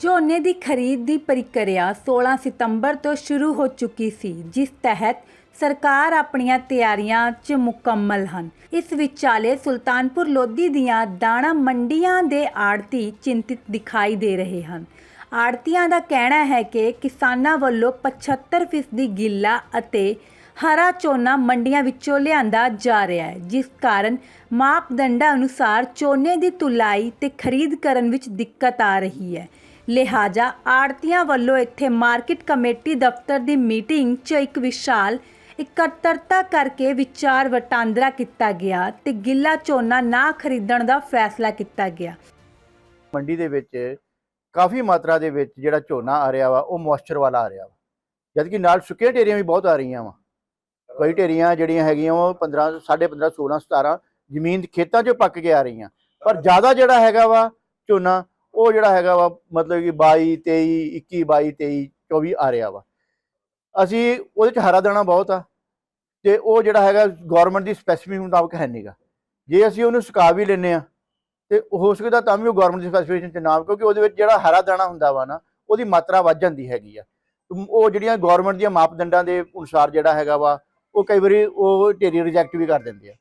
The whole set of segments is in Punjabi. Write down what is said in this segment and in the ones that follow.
ਝੋਨੇ ਦੀ ਖਰੀਦ ਦੀ ਪ੍ਰਕਿਰਿਆ 16 ਸਤੰਬਰ ਤੋਂ ਸ਼ੁਰੂ ਹੋ ਚੁੱਕੀ ਸੀ, ਜਿਸ ਤਹਿਤ ਸਰਕਾਰ ਆਪਣੀਆਂ ਤਿਆਰੀਆਂ 'ਚ ਮੁਕੰਮਲ ਹਨ। ਇਸ ਵਿਚਾਲੇ ਸੁਲਤਾਨਪੁਰ ਲੋਧੀ ਦੀਆਂ ਦਾਣਾ ਮੰਡੀਆਂ ਦੇ ਆੜਤੀ ਚਿੰਤਿਤ ਦਿਖਾਈ ਦੇ ਰਹੇ ਹਨ। ਆੜਤੀਆਂ ਦਾ ਕਹਿਣਾ ਹੈ ਕਿ ਕਿਸਾਨਾਂ ਵੱਲੋਂ 75% ਗਿੱਲਾ ਅਤੇ ਹਰਾ ਝੋਨਾ ਮੰਡੀਆਂ ਵਿੱਚੋਂ ਲਿਆਂਦਾ ਜਾ ਰਿਹਾ ਹੈ, ਜਿਸ ਕਾਰਨ ਮਾਪਦੰਡਾਂ ਅਨੁਸਾਰ ਝੋਨੇ ਦੀ ਤੁਲਾਈ ਤੇ ਖਰੀਦ ਕਰਨ ਵਿੱਚ ਦਿੱਕਤ ਆ ਰਹੀ ਹੈ। ਲਿਹਾਜ਼ਾ ਆੜਤੀਆਂ ਵੱਲੋਂ ਇੱਥੇ ਮਾਰਕੀਟ ਕਮੇਟੀ ਦਫ਼ਤਰ ਦੀ ਮੀਟਿੰਗ 'ਚ ਇੱਕ ਵਿਸ਼ਾਲ ਇਕੱਤਰਤਾ ਕਰਕੇ ਵਿਚਾਰ ਵਟਾਂਦਰਾ ਕੀਤਾ ਗਿਆ ਤੇ ਗਿੱਲਾ ਝੋਨਾ ਨਾ ਖਰੀਦਣ ਦਾ ਫੈਸਲਾ ਕੀਤਾ ਗਿਆ। ਮੰਡੀ ਦੇ ਵਿੱਚ ਕਾਫੀ ਮਾਤਰਾ ਦੇ ਵਿੱਚ ਜਿਹੜਾ ਝੋਨਾ ਆ ਰਿਹਾ ਵਾ, ਉਹ ਮੋਇਸਚਰ ਵਾਲਾ ਆ ਰਿਹਾ ਵਾ। ਜਦਕਿ ਨਾਲ ਸੁੱਕੀਆਂ ਢੇਰੀਆਂ ਵੀ ਬਹੁਤ ਆ ਰਹੀਆਂ ਵਾ। ਕਈ ਢੇਰੀਆਂ ਜਿਹੜੀਆਂ ਹੈਗੀਆਂ ਉਹ 15 15.5 16 17 ਜ਼ਮੀਨ ਖੇਤਾਂ 'ਚੋਂ ਪੱਕ ਕੇ ਆ ਰਹੀਆਂ। ਪਰ ਜ਼ਿਆਦਾ ਜਿਹੜਾ ਹੈਗਾ ਵਾ ਝੋਨਾ ਉਹ ਜਿਹੜਾ ਹੈਗਾ ਵਾ, ਮਤਲਬ ਕਿ 22 23 21 22 23 24 ਆ ਰਿਹਾ ਵਾ। ਅਸੀਂ ਉਹਦੇ 'ਚ ਹਰਾ ਦਾਣਾ ਬਹੁਤ ਆ। ਤੇ ਉਹ ਜਿਹੜਾ ਹੈਗਾ ਗਵਰਨਮੈਂਟ ਦੀ ਸਪੈਸੀਫਿਕ ਮੁਤਾਬਕ ਹੈ ਨਹੀਂਗਾ ਜੇ ਅਸੀਂ ਉਹਨੂੰ ਸੁਕਾ ਵੀ ਲੈਨੇ ਆ ਤੇ ਹੋ ਸਕਦਾ ਤਾਂ ਵੀ ਉਹ ਗਵਰਨਮੈਂਟ ਦੀ ਸਪੈਸੀਫਿਕੇਸ਼ਨ ਚ ਨਾ ਕਿਉਂਕਿ ਉਹਦੇ ਵਿੱਚ ਜਿਹੜਾ ਹਰਾ ਦਾਣਾ ਹੁੰਦਾ ਵਾ ਨਾ, ਉਹਦੀ ਮਾਤਰਾ ਵੱਧ ਜਾਂਦੀ ਹੈਗੀ ਆ। ਉਹ ਜਿਹੜੀਆਂ ਗਵਰਨਮੈਂਟ ਦੀਆਂ ਮਾਪਦੰਡਾਂ ਦੇ ਅਨੁਸਾਰ ਜਿਹੜਾ ਹੈਗਾ ਵਾ, ਉਹ ਕਈ ਵਾਰੀ ਉਹ ਢੇਰੀ ਰਿਜੈਕਟ ਵੀ ਕਰ ਦਿੰਦੇ ਆ।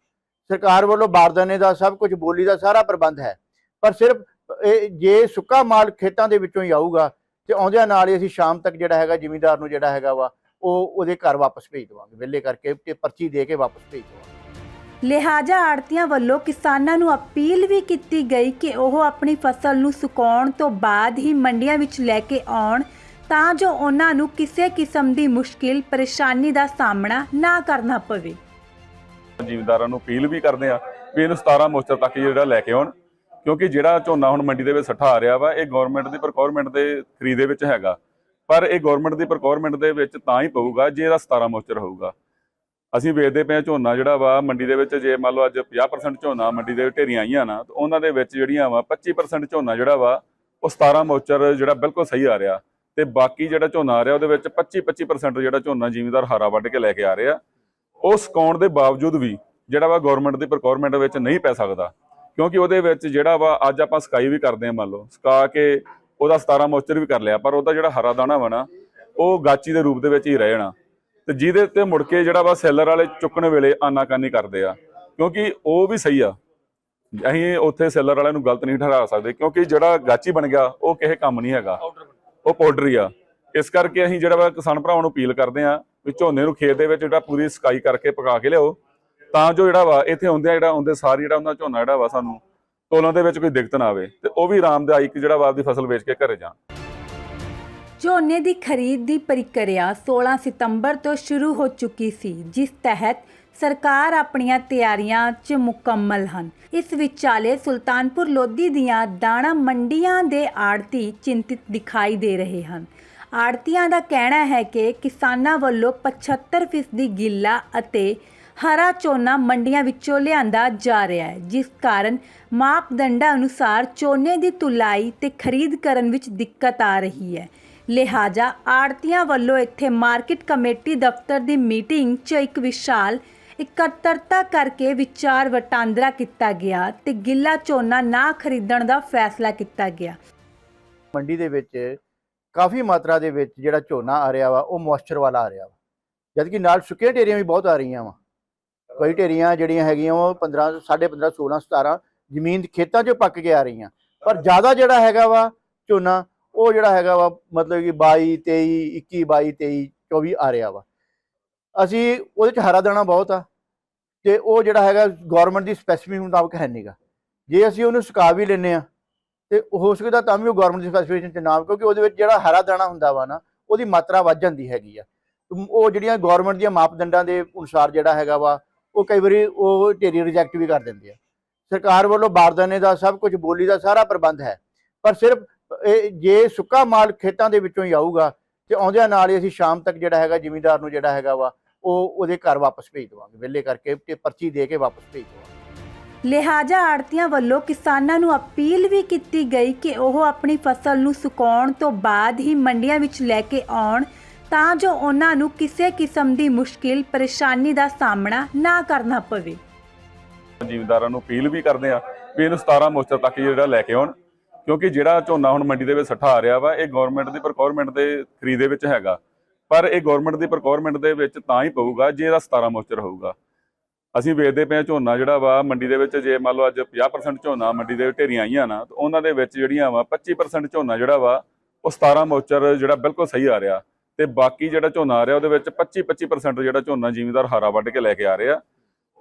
ਸਰਕਾਰ ਵੱਲੋਂ ਬਾਰਦਾਨੇ ਦਾ, ਸਭ ਕੁਝ ਬੋਲੀ ਦਾ ਸਾਰਾ ਪ੍ਰਬੰਧ ਹੈ। ਪਰ ਸਿਰਫ ਇਹ ਜੇ ਸੁੱਕਾ ਮਾਲ ਖੇਤਾਂ ਦੇ ਵਿੱਚੋਂ ਹੀ ਆਊਗਾ ਤੇ ਆਉਂਦਿਆਂ ਨਾਲ ਹੀ ਅਸੀਂ ਸ਼ਾਮ ਤੱਕ ਜਿਹੜਾ ਹੈਗਾ ਜ਼ਿਮੀਂਦਾਰ ਨੂੰ ਜਿਹੜਾ ਹੈਗਾ ਵਾ ਉਹ ਉਹਦੇ ਘਰ ਵਾਪਸ ਭੇਜ ਦੇਵਾਂਗੇ ਵਿਹਲੇ ਕਰਕੇ ਤੇ ਪਰਚੀ ਦੇ ਕੇ ਵਾਪਸ ਭੇਜ ਦੇਵਾਂਗੇ। ਲਿਹਾਜ਼ਾ ਆੜਤੀਆਂ ਵੱਲੋਂ ਕਿਸਾਨਾਂ ਨੂੰ ਅਪੀਲ ਵੀ ਕੀਤੀ ਗਈ ਕਿ ਉਹ ਆਪਣੀ ਫਸਲ ਨੂੰ ਸੁਕਾਉਣ ਤੋਂ ਬਾਅਦ ਹੀ ਮੰਡੀਆਂ ਵਿੱਚ ਲੈ ਕੇ ਆਉਣ ਤਾਂ ਜੋ ਉਹਨਾਂ ਨੂੰ ਕਿਸੇ ਕਿਸਮ ਦੀ ਮੁਸ਼ਕਿਲ ਪਰੇਸ਼ਾਨੀ ਦਾ ਸਾਹਮਣਾ ਨਾ ਕਰਨਾ ਪਵੇ। ਜ਼ਿਮੀਂਦਾਰਾਂ ਨੂੰ ਅਪੀਲ ਵੀ ਕਰਦੇ ਆ ਵੀ ਇਹਨੂੰ 17 ਮੋਸਟਰ ਤੱਕ ਜਿਹੜਾ ਲੈ ਕੇ ਆਉਣ। ਕਿਉਂਕਿ ਜਿਹੜਾ ਝੋਨਾ ਹੁਣ ਮੰਡੀ ਦੇ ਵਿੱਚ ਸੱਠਾ ਆ ਰਿਹਾ ਵਾ, ਇਹ ਗਵਰਨਮੈਂਟ ਦੀ ਪ੍ਰੋਕਿਉਰਮੈਂਟ ਦੇ ਖਰੀਦ ਦੇ ਵਿੱਚ ਹੈਗਾ। ਪਰ ਇਹ ਗਵਰਨਮੈਂਟ ਦੀ ਪ੍ਰੋਕਿਉਰਮੈਂਟ ਦੇ ਵਿੱਚ ਤਾਂ ਹੀ ਪਊਗਾ ਜੇ ਇਹਦਾ 17 ਮੋਚਰ ਹੋਊਗਾ। ਅਸੀਂ ਵੇਚਦੇ ਪਏ ਹਾਂ ਝੋਨਾ ਜਿਹੜਾ ਵਾ, ਮੰਡੀ ਦੇ ਵਿੱਚ ਜੇ ਮੰਨ ਲਓ ਅੱਜ 50% ਝੋਨਾ ਮੰਡੀ ਦੇ ਢੇਰੀਆਂ ਆਈਆਂ ਨਾ, ਤਾਂ ਉਹਨਾਂ ਦੇ ਵਿੱਚ ਜਿਹੜੀਆਂ ਵਾ 25% ਝੋਨਾ ਜਿਹੜਾ ਵਾ, ਉਹ 17 ਮੋਚਰ ਜਿਹੜਾ ਬਿਲਕੁਲ ਸਹੀ ਆ ਰਿਹਾ। ਤੇ ਬਾਕੀ ਜਿਹੜਾ ਝੋਨਾ ਆ ਰਿਹਾ, ਉਹਦੇ ਵਿੱਚ 25 25% ਜਿਹੜਾ ਝੋਨਾ ਜ਼ਿਮੀਦਾਰ ਹਾਰਾ ਵੱਢ ਕੇ ਲੈ ਕੇ ਆ ਰਿਹਾ। ਉਹ ਸੁਕਾਉਣ ਦੇ ਬਾਵਜੂਦ ਵੀ ਜਿਹੜਾ ਵਾ ਗਵਰਨਮੈਂਟ ਦੀ ਪ੍ਰੋਕਿਉਰਮੈਂਟ ਵਿੱਚ ਨਹੀਂ ਪੈ ਸਕਦਾ। ਕਿਉਂਕਿ ਉਹਦੇ ਵਿੱਚ ਜਿਹੜਾ ਵਾ ਅੱਜ ਆਪਾਂ ਸਕਾਈ ਵੀ ਕਰਦੇ ਹਾਂ ਮੰਨ ਲਓ ਸਕਾ ਕੇ ਉਹਦਾ 17 ਮੋਇਸਚਰ ਵੀ ਕਰ ਲਿਆ ਪਰ ਉਹਦਾ ਜਿਹੜਾ ਹਰਾ ਦਾਣਾ ਵਾ ਨਾ ਉਹ ਗਾਚੀ ਦੇ ਰੂਪ ਦੇ ਵਿੱਚ ਹੀ ਰਹਿ ਜਾਣਾ। ਤੇ ਜਿਹਦੇ ਤੇ ਮੁੜ ਕੇ ਜਿਹੜਾ ਵਾ ਸੈਲਰ ਵਾਲੇ ਚੁੱਕਣ ਵੇਲੇ ਆਨਾਕਾਨੀ ਕਰਦੇ ਆ ਕਿਉਂਕਿ ਉਹ ਵੀ ਸਹੀ ਆ। ਅਸੀਂ ਉੱਥੇ ਸੈਲਰ ਵਾਲਿਆਂ ਨੂੰ ਗਲਤ ਨਹੀਂ ਠਹਿਰਾ ਸਕਦੇ ਕਿਉਂਕਿ ਜਿਹੜਾ ਗਾਚੀ ਬਣ ਗਿਆ ਉਹ ਕਿਸੇ ਕੰਮ ਨਹੀਂ ਹੈਗਾ। ਉਹ ਪਾਊਡਰ ਹੀ ਆ। ਇਸ ਕਰਕੇ ਅਸੀਂ ਜਿਹੜਾ ਵਾ ਕਿਸਾਨ ਭਰਾਵਾਂ ਨੂੰ ਅਪੀਲ ਕਰਦੇ ਆ ਵੀ ਝੋਨੇ ਨੂੰ ਖੇਤ ਦੇ ਵਿੱਚ ਜਿਹੜਾ ਪੂਰੀ ਸਕਾਈ ਕਰਕੇ ਪਕਾ ਕੇ ਲਿਆਓ ਤਾਂ ਜੋ ਜਿਹੜਾ ਵਾ, ਇੱਥੇ ਆਉਂਦੇ ਜਿਹੜਾ, ਆਉਂਦੇ ਸਾਰ ਜਿਹੜਾ ਉਹਨਾਂ ਝੋਨਾ ਜਿਹੜਾ ਵਾ ਸਾਨੂੰ ਤੋਲਾਂ ਦੇ ਵਿੱਚ ਕੋਈ ਦਿੱਕਤ ਨਾ ਆਵੇ ਤੇ ਉਹ ਵੀ ਆਰਾਮਦਾਇਕ ਜਿਹੜਾ ਵਾ ਆਪਦੀ ਫਸਲ ਵੇਚ ਕੇ ਘਰੇ ਜਾਣ। ਝੋਨੇ ਦੀ ਖਰੀਦ ਦੀ ਪ੍ਰਕਿਰਿਆ 16 ਸਤੰਬਰ ਤੋਂ ਸ਼ੁਰੂ ਹੋ ਚੁੱਕੀ ਸੀ, ਜਿਸ ਤਹਿਤ ਸਰਕਾਰ ਆਪਣੀਆਂ ਤਿਆਰੀਆਂ 'ਚ ਮੁਕੰਮਲ ਹਨ। ਇਸ ਵਿਚਾਲੇ ਸੁਲਤਾਨਪੁਰ ਲੋਧੀ ਦੀਆਂ ਦਾਣਾ ਮੰਡੀਆਂ ਦੇ ਆੜਤੀ ਚਿੰਤਿਤ ਦਿਖਾਈ ਦੇ ਰਹੇ ਹਨ। ਆੜਤੀਆਂ ਦਾ ਕਹਿਣਾ ਹੈ ਕਿ ਕਿਸਾਨਾਂ ਵੱਲੋਂ 75% ਗਿੱਲਾ ਅਤੇ ਹਰਾ ਝੋਨਾ ਮੰਡੀਆਂ ਵਿੱਚੋਂ ਲਿਆਂਦਾ ਜਾ ਰਿਹਾ ਹੈ, ਜਿਸ ਕਾਰਨ ਮਾਪਦੰਡਾਂ ਅਨੁਸਾਰ ਝੋਨੇ ਦੀ ਤੁਲਾਈ ਤੇ ਖਰੀਦ ਕਰਨ ਵਿੱਚ ਦਿੱਕਤ ਆ ਰਹੀ ਹੈ। ਲਿਹਾਜ਼ਾ ਆੜਤੀਆਂ ਵੱਲੋਂ ਇੱਥੇ ਮਾਰਕੀਟ ਕਮੇਟੀ ਦਫ਼ਤਰ ਦੀ ਮੀਟਿੰਗ 'ਚ ਇੱਕ ਵਿਸ਼ਾਲ ਇਕੱਤਰਤਾ ਕਰਕੇ ਵਿਚਾਰ ਵਟਾਂਦਰਾ ਕੀਤਾ ਗਿਆ ਤੇ ਗਿੱਲਾ ਝੋਨਾ ਨਾ ਖਰੀਦਣ ਦਾ ਫੈਸਲਾ ਕੀਤਾ ਗਿਆ। ਮੰਡੀ ਦੇ ਵਿੱਚ ਕਾਫੀ ਮਾਤਰਾ ਦੇ ਵਿੱਚ ਜਿਹੜਾ ਝੋਨਾ ਆ ਰਿਹਾ ਵਾ, ਉਹ ਮੋਇਸਚਰ ਵਾਲਾ ਆ ਰਿਹਾ ਵਾ। ਜਦਕਿ ਨਾਲ ਸੁੱਕੀਆਂ ਢੇਰੀਆਂ ਵੀ ਬਹੁਤ ਆ ਰਹੀਆਂ ਵਾ। ਕਈ ਢੇਰੀਆਂ ਜਿਹੜੀਆਂ ਹੈਗੀਆਂ ਉਹ 15 15.5 16 17 ਜ਼ਮੀਨ ਖੇਤਾਂ 'ਚੋਂ ਪੱਕ ਕੇ ਆ ਰਹੀਆਂ। ਪਰ ਜ਼ਿਆਦਾ ਜਿਹੜਾ ਹੈਗਾ ਵਾ ਝੋਨਾ ਉਹ ਜਿਹੜਾ ਹੈਗਾ ਵਾ ਮਤਲਬ ਕਿ 22 23 21 22 23 24 ਆ ਰਿਹਾ ਵਾ। ਅਸੀਂ ਉਹਦੇ 'ਚ ਹਰਾ ਦਾਣਾ ਬਹੁਤ ਆ ਤੇ ਉਹ ਜਿਹੜਾ ਹੈਗਾ ਗਵਰਨਮੈਂਟ ਦੀ ਸਪੈਸੀਫਿਕ ਮੁਤਾਬਕ ਹੈ ਨਹੀਂਗਾ ਜੇ ਅਸੀਂ ਉਹਨੂੰ ਸੁਕਾ ਵੀ ਲੈਨੇ ਆ ਤੇ ਹੋ ਸਕਦਾ ਤਾਂ ਵੀ ਉਹ ਗਵਰਨਮੈਂਟ ਦੀ ਸਪੈਸੀਫਿਕੇਸ਼ਨ ਚ ਨਾ ਕਿਉਂਕਿ ਉਹਦੇ ਵਿੱਚ ਜਿਹੜਾ ਹਰਾ ਦਾਣਾ ਹੁੰਦਾ ਵਾ ਨਾ ਉਹਦੀ ਮਾਤਰਾ ਵੱਧ ਜਾਂਦੀ ਹੈਗੀ ਆ। ਉਹ ਜਿਹੜੀਆਂ ਗਵਰਨਮੈਂਟ ਦੀਆਂ ਮਾਪਦੰਡਾਂ ਦੇ ਅਨੁਸਾਰ ਜਿਹੜਾ ਹੈਗਾ ਵਾ ਉਹ ਕਈ ਵਾਰੀ ਉਹ ਢੇਰੀ ਰਿਜੈਕਟ ਵੀ ਕਰ ਦਿੰਦੇ ਆ। ਸਰਕਾਰ ਵੱਲੋਂ ਬਾਰਦਾਨੇ ਦਾ ਸਭ ਕੁਝ ਬੋਲੀ ਦਾ ਸਾਰਾ ਪ੍ਰਬੰਧ ਹੈ। ਪਰ ਸਿਰਫ ਜੇ ਸੁੱਕਾ ਮਾਲ ਖੇਤਾਂ ਦੇ ਵਿੱਚੋਂ ਹੀ ਆਊਗਾ ਤੇ ਆਉਂਦਿਆਂ ਨਾਲ ਹੀ ਅਸੀਂ ਸ਼ਾਮ ਤੱਕ ਜਿਹੜਾ ਹੈਗਾ, ਜ਼ਿਮੀਂਦਾਰ ਨੂੰ ਜਿਹੜਾ ਹੈਗਾ ਵਾ, ਉਹ ਉਹਦੇ ਘਰ ਵਾਪਸ ਭੇਜ ਦੇਵਾਂਗੇ। ਵਿਹਲੇ ਕਰਕੇ ਤੇ ਪਰਚੀ ਦੇ ਕੇ ਵਾਪਸ ਭੇਜ ਦੇਵਾਂਗੇ। ਲਿਹਾਜ਼ਾ ਆੜਤੀਆਂ ਵੱਲੋਂ ਕਿਸਾਨਾਂ ਨੂੰ ਅਪੀਲ ਵੀ ਕੀਤੀ ਗਈ ਕਿ ਉਹ ਆਪਣੀ ਫਸਲ ਨੂੰ ਸੁਕਾਉਣ ਤੋਂ ਬਾਅਦ ਹੀ ਮੰਡੀਆਂ ਵਿੱਚ ਲੈ ਕੇ ਆਉਣ। ਤਾਂ ਜੋ ਉਹਨਾਂ ਨੂੰ ਕਿਸੇ ਕਿਸਮ ਦੀ ਮੁਸ਼ਕਿਲ, ਪਰੇਸ਼ਾਨੀ ਦਾ ਸਾਹਮਣਾ ਨਾ ਕਰਨਾ ਪਵੇ। ਜ਼ਿਮੀਂਦਾਰਾਂ ਨੂੰ ਅਪੀਲ ਵੀ ਕਰਦੇ ਆ ਵੀ ਇਹਨੂੰ 17 ਮੋਸਟਰ ਤੱਕ ਜਿਹੜਾ ਲੈ ਕੇ ਆਉਣ, ਕਿਉਂਕਿ ਜਿਹੜਾ ਝੋਨਾ ਹੁਣ ਮੰਡੀ ਦੇ ਵਿੱਚ ਸੱਠਾ ਆ ਰਿਹਾ ਵਾ, ਇਹ ਗਵਰਨਮੈਂਟ ਦੀ ਪ੍ਰੋਕਿਉਰਮੈਂਟ ਦੇ ਖਰੀਦ ਦੇ ਵਿੱਚ ਹੈਗਾ। ਪਰ ਇਹ ਗਵਰਨਮੈਂਟ ਦੀ ਪ੍ਰੋਕਿਉਰਮੈਂਟ ਦੇ ਵਿੱਚ ਤਾਂ ਹੀ ਪਊਗਾ ਜੇ ਇਹਦਾ 17 ਮੋਇਸਚਰ ਹੋਊਗਾ ਅਸੀਂ ਵੇਚਦੇ ਪਏ ਝੋਨਾ ਜਿਹੜਾ ਵਾ, ਮੰਡੀ ਦੇ ਵਿੱਚ ਜੇ ਮੰਨ ਲਓ ਅੱਜ 50% ਝੋਨਾ ਮੰਡੀ ਦੇ ਢੇਰੀਆਂ ਆਈਆਂ ਨਾ, ਤਾਂ ਉਹਨਾਂ ਦੇ ਵਿੱਚ ਜਿਹੜੀਆਂ ਵਾ 25% ਝੋਨਾ ਜਿਹੜਾ ਵਾ, ਉਹ 17 ਮੋਇਸਚਰ ਜਿਹੜਾ ਬਿਲਕੁਲ ਸਹੀ ਆ ਰਿਹਾ। ਤੇ ਬਾਕੀ ਜਿਹੜਾ ਝੋਨਾ ਆ ਰਿਹਾ ਉਹਦੇ ਵਿੱਚ 25 25% ਜਿਹੜਾ ਝੋਨਾ ਜ਼ਿਮੀਂਦਾਰ ਹਾਰਾ ਵੱਢ ਕੇ ਲੈ ਕੇ ਆ ਰਿਹਾ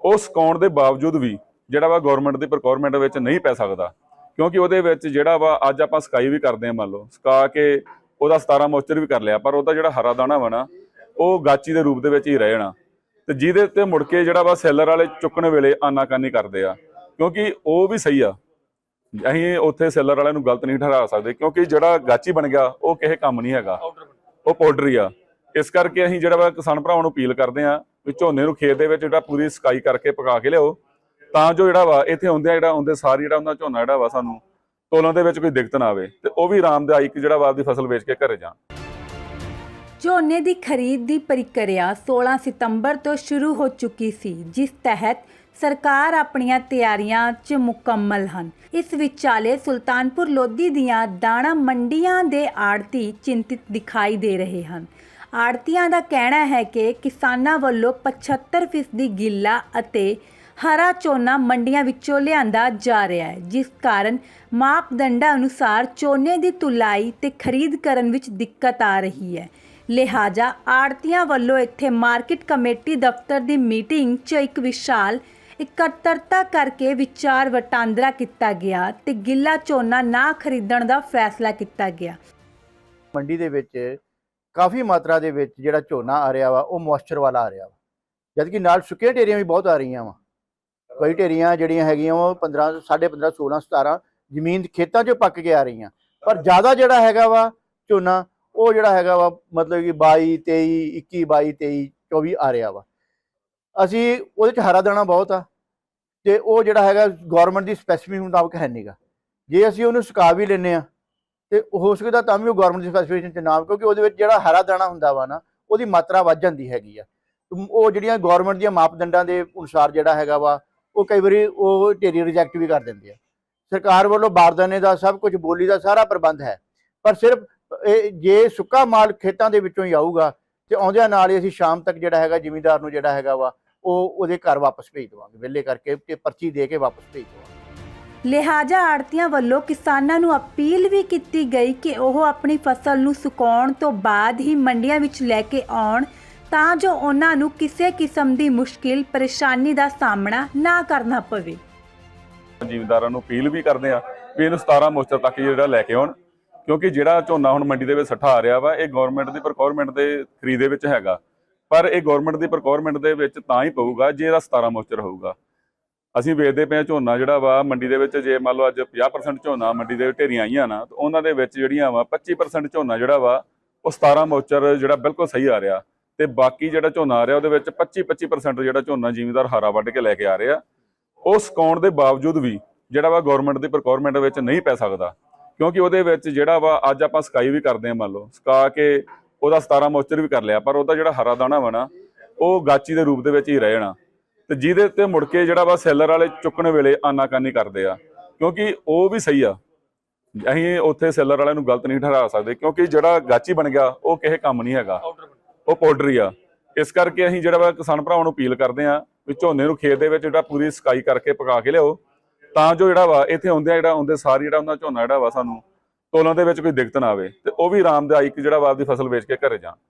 ਉਹ ਸਕਾਉਣ ਦੇ ਬਾਵਜੂਦ ਵੀ ਜਿਹੜਾ ਵਾ ਗਵਰਨਮੈਂਟ ਦੀ ਪ੍ਰੋਕਿਉਰਮੈਂਟ ਵਿੱਚ ਨਹੀਂ ਪੈ ਸਕਦਾ, ਕਿਉਂਕਿ ਉਹਦੇ ਵਿੱਚ ਜਿਹੜਾ ਵਾ ਅੱਜ ਆਪਾਂ ਸਕਾਈ ਵੀ ਕਰਦੇ ਹਾਂ ਮੰਨ ਲਓ, ਸਕਾ ਕੇ ਉਹਦਾ 17 ਮੋਇਸਚਰ ਵੀ ਕਰ ਲਿਆ, ਪਰ ਉਹਦਾ ਜਿਹੜਾ ਹਰਾ ਦਾਣਾ ਵਾ ਨਾ, ਉਹ ਗਾਚੀ ਦੇ ਰੂਪ ਦੇ ਵਿੱਚ ਹੀ ਰਹਿ ਜਾਣਾ। ਤੇ ਜਿਹਦੇ ਉੱਤੇ ਮੁੜ ਕੇ ਜਿਹੜਾ ਵਾ ਸੈਲਰ ਵਾਲੇ ਚੁੱਕਣ ਵੇਲੇ ਆਨਾਕਾਨੀ ਕਰਦੇ ਆ, ਕਿਉਂਕਿ ਉਹ ਵੀ ਸਹੀ ਆ। ਅਸੀਂ ਉੱਥੇ ਸੈਲਰ ਵਾਲਿਆਂ ਨੂੰ ਗਲਤ ਨਹੀਂ ਠਹਿਰਾ ਸਕਦੇ, ਕਿਉਂਕਿ ਜਿਹੜਾ ਗਾਚੀ ਬਣ ਗਿਆ, ਉਹ ਕਿਸੇ ਕੰਮ ਨਹੀਂ ਹੈਗਾ। ਉਹ ਪਾਊਡਰ ਆ। ਇਸ ਕਰਕੇ ਅਸੀਂ ਜਿਹੜਾ ਵਾ ਕਿਸਾਨ ਭਰਾਵਾਂ ਨੂੰ ਅਪੀਲ ਕਰਦੇ ਆ ਵੀ ਝੋਨੇ ਨੂੰ ਖੇਤ ਦੇ ਵਿੱਚ ਜਿਹੜਾ ਪੂਰੀ ਸਕਾਈ ਕਰਕੇ ਪਕਾ ਕੇ ਲਿਆਓ। ਤਾਂ ਜੋ ਜਿਹੜਾ ਵਾ ਇੱਥੇ ਆਉਂਦੇ ਜਿਹੜਾ ਆਉਂਦੇ ਸਾਰੀ ਜਿਹੜਾ ਉਹਨਾਂ ਝੋਨਾ ਜਿਹੜਾ ਵਾ ਸਾਨੂੰ ਤੋਲਣ ਦੇ ਵਿੱਚ ਕੋਈ ਦਿੱਕਤ ਨਾ ਆਵੇ ਤੇ ਉਹ ਵੀ ਆਰਾਮਦਾਇਕ ਜਿਹੜਾ ਵਾ ਆਪਦੀ ਫਸਲ ਵੇਚ ਕੇ ਘਰੇ ਜਾਣ। ਝੋਨੇ ਦੀ ਖਰੀਦ ਦੀ ਪ੍ਰਕਿਰਿਆ 16 ਸਤੰਬਰ ਤੋਂ ਸ਼ੁਰੂ ਹੋ ਚੁੱਕੀ ਸੀ, ਜਿਸ ਤਹਿਤ ਸਰਕਾਰ ਆਪਣੀਆਂ ਤਿਆਰੀਆਂ 'ਚ ਮੁਕੰਮਲ ਹਨ। ਇਸ ਵਿਚਾਲੇ ਸੁਲਤਾਨਪੁਰ ਲੋਧੀ ਦੀਆਂ ਦਾਣਾ ਮੰਡੀਆਂ ਦੇ ਆੜਤੀ ਚਿੰਤਿਤ ਦਿਖਾਈ ਦੇ ਰਹੇ ਹਨ। ਆੜਤੀਆਂ ਦਾ ਕਹਿਣਾ ਹੈ ਕਿ ਕਿਸਾਨਾਂ ਵੱਲੋਂ 75% ਗਿੱਲਾ ਅਤੇ ਹਰਾ ਝੋਨਾ ਮੰਡੀਆਂ ਵਿੱਚੋਂ ਲਿਆਂਦਾ ਜਾ ਰਿਹਾ ਹੈ, ਜਿਸ ਕਾਰਨ ਮਾਪਦੰਡਾਂ ਅਨੁਸਾਰ ਝੋਨੇ ਦੀ ਤੁਲਾਈ ਤੇ ਖਰੀਦ ਕਰਨ ਵਿੱਚ ਦਿੱਕਤ ਆ ਰਹੀ ਹੈ। ਲਿਹਾਜ਼ਾ ਆੜਤੀਆਂ ਵੱਲੋਂ ਇੱਥੇ ਮਾਰਕੀਟ ਕਮੇਟੀ ਦਫ਼ਤਰ ਦੀ ਮੀਟਿੰਗ 'ਚ ਇੱਕ ਵਿਸ਼ਾਲ ਇਕੱਤਰਤਾ ਕਰਕੇ ਵਿਚਾਰ ਵਟਾਂਦਰਾ ਕੀਤਾ ਗਿਆ ਤੇ ਗਿੱਲਾ ਝੋਨਾ ਨਾ ਖਰੀਦਣ ਦਾ ਫੈਸਲਾ ਕੀਤਾ ਗਿਆ। ਮੰਡੀ ਦੇ ਵਿੱਚ ਕਾਫੀ ਮਾਤਰਾ ਦੇ ਵਿੱਚ ਜਿਹੜਾ ਝੋਨਾ ਆ ਰਿਹਾ ਵਾ, ਉਹ ਮੋਇਸਚਰ ਵਾਲਾ ਆ ਰਿਹਾ ਵਾ। ਜਦ ਨਾਲ ਸੁੱਕੀਆਂ ਢੇਰੀਆਂ ਵੀ ਬਹੁਤ ਆ ਰਹੀਆਂ ਵਾ। ਕਈ ਢੇਰੀਆਂ ਜਿਹੜੀਆਂ ਹੈਗੀਆਂ ਉਹ 15 15.5 16 17 ਜ਼ਮੀਨ ਖੇਤਾਂ 'ਚ ਪੱਕ ਕੇ ਆ ਰਹੀਆਂ। ਪਰ ਜ਼ਿਆਦਾ ਜਿਹੜਾ ਹੈਗਾ ਵਾ ਝੋਨਾ, ਉਹ ਜਿਹੜਾ ਹੈਗਾ ਵਾ ਮਤਲਬ ਕਿ 22 23 21 22 23 24 ਆ ਰਿਹਾ ਵਾ। ਅਸੀਂ ਉਹਦੇ 'ਚ ਹਰਾ ਦਾਣਾ ਬਹੁਤ ਆ। ਤੇ ਉਹ ਜਿਹੜਾ ਹੈਗਾ ਗਵਰਨਮੈਂਟ ਦੀ ਸਪੈਸੀਫਿਕ ਮੁਤਾਬਕ ਹੈ ਨਹੀਂਗਾ ਜੇ ਅਸੀਂ ਉਹਨੂੰ ਸੁਕਾ ਵੀ ਲੈਨੇ ਆ ਤੇ ਹੋ ਸਕਦਾ ਤਾਂ ਵੀ ਉਹ ਗਵਰਨਮੈਂਟ ਦੀ ਸਪੈਸੀਫਿਕੇਸ਼ਨ ਚ ਨਾ ਕਿਉਂਕਿ ਉਹਦੇ ਵਿੱਚ ਜਿਹੜਾ ਹਰਾ ਦਾਣਾ ਹੁੰਦਾ ਵਾ ਨਾ, ਉਹਦੀ ਮਾਤਰਾ ਵੱਧ ਜਾਂਦੀ ਹੈਗੀ ਆ। ਉਹ ਜਿਹੜੀਆਂ ਗਵਰਨਮੈਂਟ ਦੀਆਂ ਮਾਪਦੰਡਾਂ ਦੇ ਅਨੁਸਾਰ ਜਿਹੜਾ ਹੈਗਾ ਵਾ, ਉਹ ਕਈ ਵਾਰੀ ਉਹ ਢੇਰੀ ਰਿਜੈਕਟ ਵੀ ਕਰ ਦਿੰਦੇ ਆ। ਸਰਕਾਰ ਵੱਲੋਂ ਬਾਰਦਾਨੇ ਦਾ, ਸਭ ਕੁਝ ਬੋਲੀ ਦਾ ਸਾਰਾ ਪ੍ਰਬੰਧ ਹੈ। ਪਰ ਸਿਰਫ ਜੇ ਸੁੱਕਾ ਮਾਲ ਖੇਤਾਂ ਦੇ ਵਿੱਚੋਂ ਹੀ ਆਊਗਾ, ਤੇ ਆਉਂਦਿਆਂ ਨਾਲ ਹੀ ਅਸੀਂ ਸ਼ਾਮ ਤੱਕ ਜਿਹੜਾ ਹੈਗਾ ਜ਼ਿਮੀਂਦਾਰ ਨੂੰ ਜਿਹੜਾ ਹੈਗਾ ਵਾ ਉਹ ਉਹਦੇ ਘਰ ਵਾਪਸ ਭੇਜ ਦੇਵਾਂਗੇ ਵਿਹਲੇ ਕਰਕੇ ਤੇ ਪਰਚੀ ਦੇ ਕੇ ਵਾਪਸ ਭੇਜ ਦੇਵਾਂਗੇ। ਲਿਹਾਜ਼ਾ ਆੜਤੀਆਂ ਵੱਲੋਂ ਕਿਸਾਨਾਂ ਨੂੰ ਅਪੀਲ ਵੀ ਕੀਤੀ ਗਈ ਕਿ ਉਹ ਆਪਣੀ ਫਸਲ ਨੂੰ ਸੁਕਾਉਣ ਤੋਂ ਬਾਅਦ ਹੀ ਮੰਡੀਆਂ ਵਿੱਚ ਲੈ ਕੇ ਆਉਣ ਤਾਂ ਜੋ ਉਹਨਾਂ ਨੂੰ ਕਿਸੇ ਕਿਸਮ ਦੀ ਮੁਸ਼ਕਿਲ ਪਰੇਸ਼ਾਨੀ ਦਾ ਸਾਹਮਣਾ ਨਾ ਕਰਨਾ ਪਵੇ। ਜ਼ਿਮੀਂਦਾਰਾਂ ਨੂੰ ਅਪੀਲ ਵੀ ਕਰਦੇ ਆ ਵੀ ਇਹਨੂੰ 17 ਮੋਇਸਚਰ ਤੱਕ ਜਿਹੜਾ ਲੈ ਕੇ ਆਉਣ ਕਿਉਂਕਿ ਜਿਹੜਾ ਝੋਨਾ ਹੁਣ ਮੰਡੀ ਦੇ ਵਿੱਚ ਸੱਠਾ ਆ ਰਿਹਾ ਵਾ ਇਹ ਗਵਰਨਮੈਂਟ ਦੀ ਪ੍ਰੋਕਿਉਰਮੈਂਟ ਦੇ ਖਰੀਦ ਦੇ ਵਿੱਚ ਹੈਗਾ। ਪਰ ਇਹ ਗਵਰਨਮੈਂਟ ਦੀ ਪ੍ਰੋਕਿਉਰਮੈਂਟ ਦੇ ਵਿੱਚ ਤਾਂ ਹੀ ਪਊਗਾ ਜੇ ਇਹਦਾ 17 ਮੋਚਰ ਹੋਊਗਾ। ਅਸੀਂ ਵੇਚਦੇ ਪਏ ਹਾਂ ਝੋਨਾ ਜਿਹੜਾ ਵਾ, ਮੰਡੀ ਦੇ ਵਿੱਚ ਜੇ ਮੰਨ ਲਓ ਅੱਜ 50% ਝੋਨਾ ਮੰਡੀ ਦੇ ਢੇਰੀਆਂ ਆਈਆਂ ਨਾ, ਤਾਂ ਉਹਨਾਂ ਦੇ ਵਿੱਚ ਜਿਹੜੀਆਂ ਵਾ 25% ਝੋਨਾ ਜਿਹੜਾ ਵਾ, ਉਹ 17 ਮੋਚਰ ਜਿਹੜਾ ਬਿਲਕੁਲ ਸਹੀ ਆ ਰਿਹਾ। ਤੇ ਬਾਕੀ ਜਿਹੜਾ ਝੋਨਾ ਆ ਰਿਹਾ, ਉਹਦੇ ਵਿੱਚ 25 25% ਜਿਹੜਾ ਝੋਨਾ ਜ਼ਿਮੀਂਦਾਰ ਹਾਰਾ ਵੱਢ ਕੇ ਲੈ ਕੇ ਆ ਰਿਹਾ। ਉਹ ਸਕਾਉਣ ਦੇ ਬਾਵਜੂਦ ਵੀ ਜਿਹੜਾ ਵਾ ਗਵਰਨਮੈਂਟ ਦੀ ਪ੍ਰੋਕਿਉਰਮੈਂਟ ਵਿੱਚ ਨਹੀਂ ਪੈ ਸਕਦਾ। ਕਿਉਂਕਿ ਉਹਦੇ ਵਿੱਚ ਜਿਹੜਾ ਵਾ, ਅੱਜ ਆਪਾਂ ਸਕਾਈ ਵੀ ਕਰਦੇ ਹਾਂ ਮੰਨ ਲਓ, ਸਕਾ ਕੇ ਉਹਦਾ 17 ਮੋਇਸਚਰ ਵੀ ਕਰ ਲਿਆ, ਪਰ ਉਹਦਾ ਜਿਹੜਾ ਹਰਾ ਦਾਣਾ ਵਾ ਨਾ, ਉਹ ਗਾਚੀ ਦੇ ਰੂਪ ਦੇ ਵਿੱਚ ਹੀ ਰਹਿ ਜਾਣਾ। ਤੇ ਜਿਹਦੇ ਉੱਤੇ ਮੁੜ ਕੇ ਜਿਹੜਾ ਵਾ ਸੈਲਰ ਵਾਲੇ ਚੁੱਕਣ ਵੇਲੇ ਆਨਾਕਾਨੀ ਕਰਦੇ ਆ, ਕਿਉਂਕਿ ਉਹ ਵੀ ਸਹੀ ਆ। ਅਸੀਂ ਉੱਥੇ ਸੈਲਰ ਵਾਲਿਆਂ ਨੂੰ ਗਲਤ ਨਹੀਂ ਠਹਿਰਾ ਸਕਦੇ, ਕਿਉਂਕਿ ਜਿਹੜਾ ਗਾਚੀ ਬਣ ਗਿਆ, ਉਹ ਕਿਸੇ ਕੰਮ ਨਹੀਂ ਹੈਗਾ। ਉਹ ਪਾਊਡਰ ਹੀ ਆ। ਇਸ ਕਰਕੇ ਅਸੀਂ ਜਿਹੜਾ ਵਾ ਕਿਸਾਨ ਭਰਾਵਾਂ ਨੂੰ ਅਪੀਲ ਕਰਦੇ ਆ ਵੀ ਝੋਨੇ ਨੂੰ ਖੇਤ ਦੇ ਵਿੱਚ ਜਿਹੜਾ ਪੂਰੀ ਸਕਾਈ ਕਰਕੇ ਪਕਾ ਕੇ ਲਿਆਓ, ਤਾਂ ਜੋ ਜਿਹੜਾ ਵਾ ਇੱਥੇ ਆਉਂਦੇ ਜਿਹੜਾ, ਆਉਂਦੇ ਸਾਰੀ ਜਿਹੜਾ ਉਹਨਾਂ ਝੋਨਾ ਜਿਹੜਾ ਵਾ ਸਾਨੂੰ ਤੋਲਾਂ ਦੇ ਵਿੱਚ ਕੋਈ ਦਿੱਕਤ ਨਾ ਆਵੇ ਤੇ ਉਹ ਵੀ ਆਰਾਮਦਾਇਕ ਜਿਹੜਾ ਵਾ ਆਪਦੀ ਫਸਲ ਵੇਚ ਕੇ ਘਰੇ ਜਾਣ।